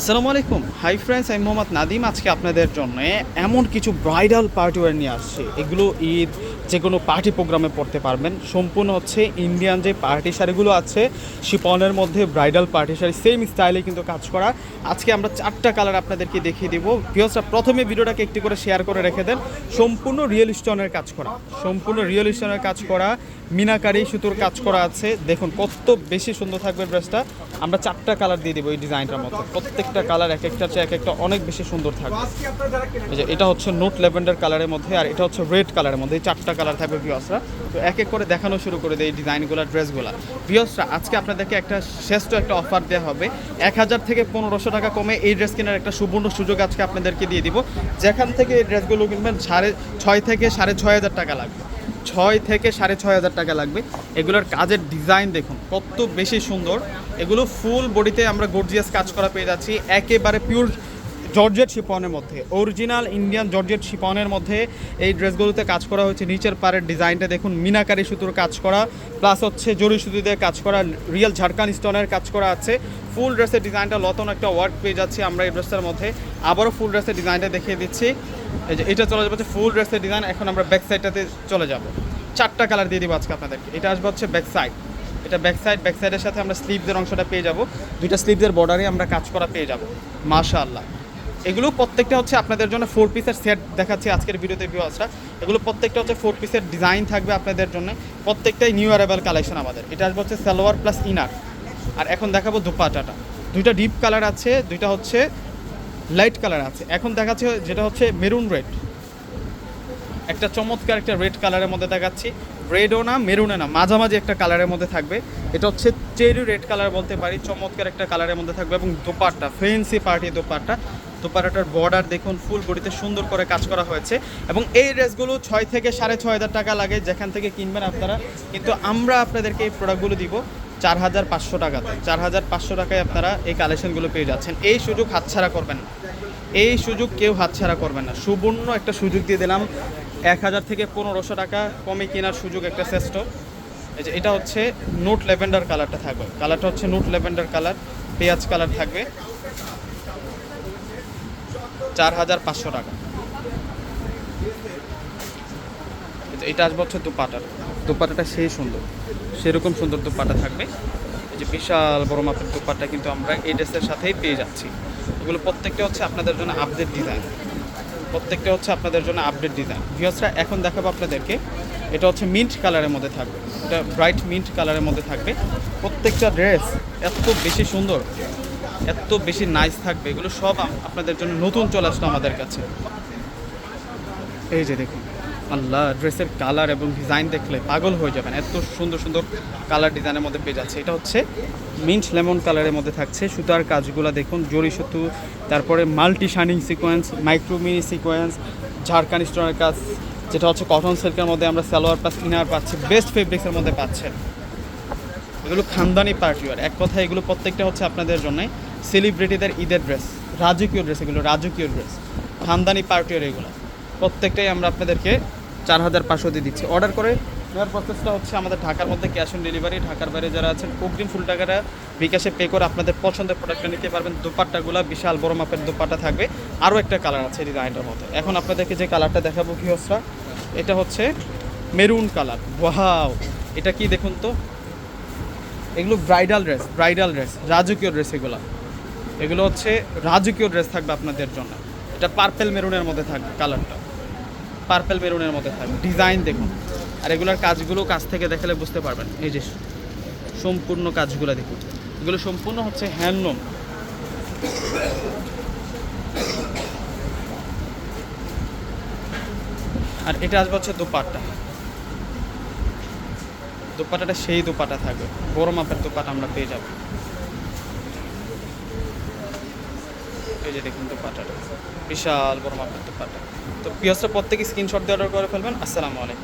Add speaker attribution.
Speaker 1: আসসালামু আলাইকুম। Hi friends আমি মোহাম্মদ নাদিম আজকে আপনাদের জন্য এমন কিছু ব্রাইডাল পার্টি ওয়্যার নিয়ে আসছে। এগুলো ঈদ যে কোনো পার্টি প্রোগ্রামে পড়তে পারবেন। সম্পূর্ণ হচ্ছে ইন্ডিয়ান যে পার্টি শাড়িগুলো আছে শিপনের মধ্যে ব্রাইডাল পার্টি শাড়ি সেম স্টাইলে কিন্তু কাজ করা। আজকে আমরা চারটা কালার আপনাদেরকে দেখিয়ে দেবো। ভিওসরা প্রথমে ভিডিওটাকে একটি করে শেয়ার করে রেখে দেন। সম্পূর্ণ রিয়েল স্টোনের কাজ করা। সম্পূর্ণ রিয়েল স্টোনের কাজ করা। মিনাকারি সুতোর কাজ করা আছে। দেখুন, কত বেশি সুন্দর থাকবে ড্রেসটা। আমরা চারটা কালার দিয়ে দেবো এই ডিজাইনটার মধ্যে। প্রত্যেকটা কালার এক একটা চেয়ে এক একটা অনেক বেশি সুন্দর থাকবে। এই যে, এটা হচ্ছে নোট ল্যাভেন্ডার কালারের মধ্যে আর এটা হচ্ছে রেড কালারের মধ্যে। এই চারটা কালার থাকবে ভিওসরা তো এক এক করে দেখানো শুরু করে দেয় এই ডিজাইনগুলো, ড্রেসগুলো। ভিওসরা আজকে আপনাদেরকে একটা শ্রেষ্ঠ একটা অফার দেওয়া হবে। এক হাজার থেকে পনেরোশো টাকা কমে এই ড্রেস কেনার একটা সুবর্ণ সুযোগ আজকে আপনাদেরকে দিয়ে দিব। যেখান থেকে এই ড্রেসগুলো কিনবেন সাড়ে ছয় থেকে সাড়ে ছয় হাজার টাকা লাগবে। ছয় থেকে সাড়ে ছয় হাজার টাকা লাগবে। এগুলোর কাজের ডিজাইন দেখুন, কত বেশি সুন্দর। এগুলো ফুল বডিতে আমরা গর্জিয়াস কাজ করা পেয়ে যাচ্ছি। একেবারে পিওর জর্জেট শিপনের মধ্যে অরিজিনাল ইন্ডিয়ান জর্জেট শিপনের মধ্যে এই ড্রেসগুলোতে কাজ করা হয়েছে। নিচের পাড়ের ডিজাইনটা দেখুন, মিনাকারি সুতোর কাজ করা প্লাস হচ্ছে জরি সুতো দিয়ে কাজ করা রিয়েল ঝাড়খান স্টোনের কাজ করা আছে। ফুল ড্রেসের ডিজাইনটা লতন একটা ওয়ার্ক পেয়ে যাচ্ছি আমরা এই ড্রেসটার মধ্যে। আবারও ফুল ড্রেসের ডিজাইনটা দেখিয়ে দিচ্ছি। এই যে এটা চলে যাচ্ছে ফুল ড্রেসের ডিজাইন, এখন আমরা ব্যাক সাইডটাতে চলে যাব। চারটা কালার দিয়ে দিব আজকে আপনাদেরকে। এটা আসবে হচ্ছে ব্যাক সাইড এটা ব্যাক সাইড ব্যাক সাইডের সাথে আমরা স্লিভসের অংশটা পেয়ে যাব। দুইটা স্লিভসের বর্ডারে আমরা কাজ করা পেয়ে যাব। মাশাআল্লাহ। এগুলো প্রত্যেকটা হচ্ছে আপনাদের জন্য ফোর পিসের সেট দেখাচ্ছি আজকের ভিডিওতে ভিউয়ার্সরা এগুলো প্রত্যেকটা হচ্ছে ফোর পিসের ডিজাইন থাকবে আপনাদের জন্য। প্রত্যেকটাই নিউ অ্যারাইভাল কালেকশন আমাদের। এটা আসবে হচ্ছে সালোয়ার প্লাস ইনার আর এখন দেখাবো দুপাটাটা। দুইটা ডিপ কালার আছে, দুইটা হচ্ছে লাইট কালার আছে। এখন দেখাচ্ছে যেটা হচ্ছে মেরুন রেড একটা চমৎকার একটা রেড কালারের মধ্যে দেখাচ্ছি। রেডও না মেরুনে না, মাঝামাঝি একটা কালারের মধ্যে থাকবে। এটা হচ্ছে চেরি রেড কালার বলতে পারি, চমৎকার একটা কালারের মধ্যে থাকবে এবং দোপাট্টা ফেন্সি পার্টি দোপাট্টা। দোপাট্টাটার বর্ডার দেখুন ফুল বডিতে সুন্দর করে কাজ করা হয়েছে। এবং এই ড্রেসগুলো ছয় থেকে সাড়ে ছয় হাজার টাকা লাগে, যেখান থেকে কিনবেন আপনারা। কিন্তু আমরা আপনাদেরকে এই প্রোডাক্টগুলো দিব চার হাজার পাঁচশো টাকাতে। চার হাজার পাঁচশো টাকায় আপনারা এই কালেকশনগুলো পেয়ে যাচ্ছেন। এই সুযোগ হাতছাড়া করবেন না। এই সুযোগ কেউ হাতছাড়া করবেন না। সুবর্ণ একটা সুযোগ দিয়ে দিলাম। এক হাজার থেকে পনেরোশো টাকা কমে কেনার সুযোগ একটা শ্রেষ্ঠ। এই যে এটা হচ্ছে নোট ল্যাভেন্ডার কালারটা থাকবে। কালারটা হচ্ছে নোট ল্যাভেন্ডার কালার, পেঁয়াজ কালার থাকবে। চার হাজার পাঁচশো টাকা। এটা আসবে হচ্ছে দুপাটার দুপাটাটা সেই সুন্দর। সেরকম সুন্দর দুপাটা থাকবে। এই যে বিশাল বড় মাপের দুপাটা কিন্তু আমরা এই ড্রেসের সাথেই পেয়ে যাচ্ছি। এগুলো প্রত্যেকটা হচ্ছে আপনাদের জন্য আপডেট ডিজাইন প্রত্যেকটা হচ্ছে আপনাদের জন্য আপডেট ডিজাইন ভিওসরা এখন দেখাবো আপনাদেরকে। এটা হচ্ছে মিন্ট কালারের মধ্যে থাকবে। এটা ব্রাইট মিন্ট কালারের মধ্যে থাকবে। প্রত্যেকটা ড্রেস এত বেশি সুন্দর, এত বেশি নাইস থাকবে। এগুলো সব আপনাদের জন্য নতুন চলে আসলো আমাদের কাছে। এই যে দেখুন। আল্লাহ, ড্রেসের কালার এবং ডিজাইন দেখলে পাগল হয়ে যাবেন। এত সুন্দর সুন্দর কালার ডিজাইনের মধ্যে পেয়ে যাচ্ছে। এটা হচ্ছে মিন্ট লেমন কালারের মধ্যে থাকছে। সুতার কাজগুলো দেখুন, জরি সুতু, তারপরে multi shining sequence micro mini sequence ঝাড়খান স্টোনের কাজ, যেটা হচ্ছে কটন সিল্কের মধ্যে আমরা সালোয়ার প্লাস ইনার পাচ্ছি বেস্ট ফেব্রিক্সের মধ্যে পাচ্ছেন। এগুলো খানদানি পার্টিওয়ার। এক কথা, এগুলো প্রত্যেকটা হচ্ছে আপনাদের জন্য সেলিব্রিটিদের ঈদের ড্রেস রাজকীয় ড্রেস এগুলো, রাজকীয় ড্রেস খানদানি পার্টিওয়ার এগুলো। প্রত্যেকটাই আমরা আপনাদেরকে চার হাজার পাঁচশো দিয়ে দিচ্ছি। অর্ডার করে নেওয়ার প্রসেসটা হচ্ছে আমাদের ঢাকার মধ্যে ক্যাশ অন ডেলিভারি ঢাকার বাইরে যারা আছেন, অগ্রিম ফুল টাকাটা বিকাশে পে করে আপনাদের পছন্দের প্রোডাক্টটা নিতে পারবেন। দোপাট্টাগুলো বিশাল বড় মাপের দোপাট্টা থাকবে। আরও একটা কালার আছে ডিজাইনটার মধ্যে। এখন আপনাদেরকে যে কালারটা দেখাবো হচ্ছে? এটা হচ্ছে মেরুন কালার ওয়াও এটা কি দেখুন তো? এগুলো ব্রাইডাল ড্রেস ব্রাইডাল ড্রেস রাজকীয় ড্রেস এগুলো। এগুলো হচ্ছে রাজকীয় ড্রেস থাকবে আপনাদের জন্য। এটা পার্পেল মেরুনের মধ্যে থাকবে কালারটা পার্পেল মেরুনের মধ্যে থাকবে। ডিজাইন দেখুন। আর এগুলোর কাজগুলো কাছ থেকে দেখালে বুঝতে পারবেন। এই যে সম্পূর্ণ কাজগুলো দেখুন। এগুলো সম্পূর্ণ হচ্ছে হ্যান্ডলুম। আর এটা আসবে হচ্ছে দোপাট্টা। দোপাটাটা সেই দোপাটা থাকবে। বড় মাপের দোপাটা আমরা পেয়ে যাব। এই যে দেখুন দোপাটাটা বিশাল বড় মাপের দোপাটা তো পিয়াজটা প্রত্যেকে স্ক্রিনশট দিয়ে অর্ডার করে ফেলবেন। আসসালামু আলাইকুম।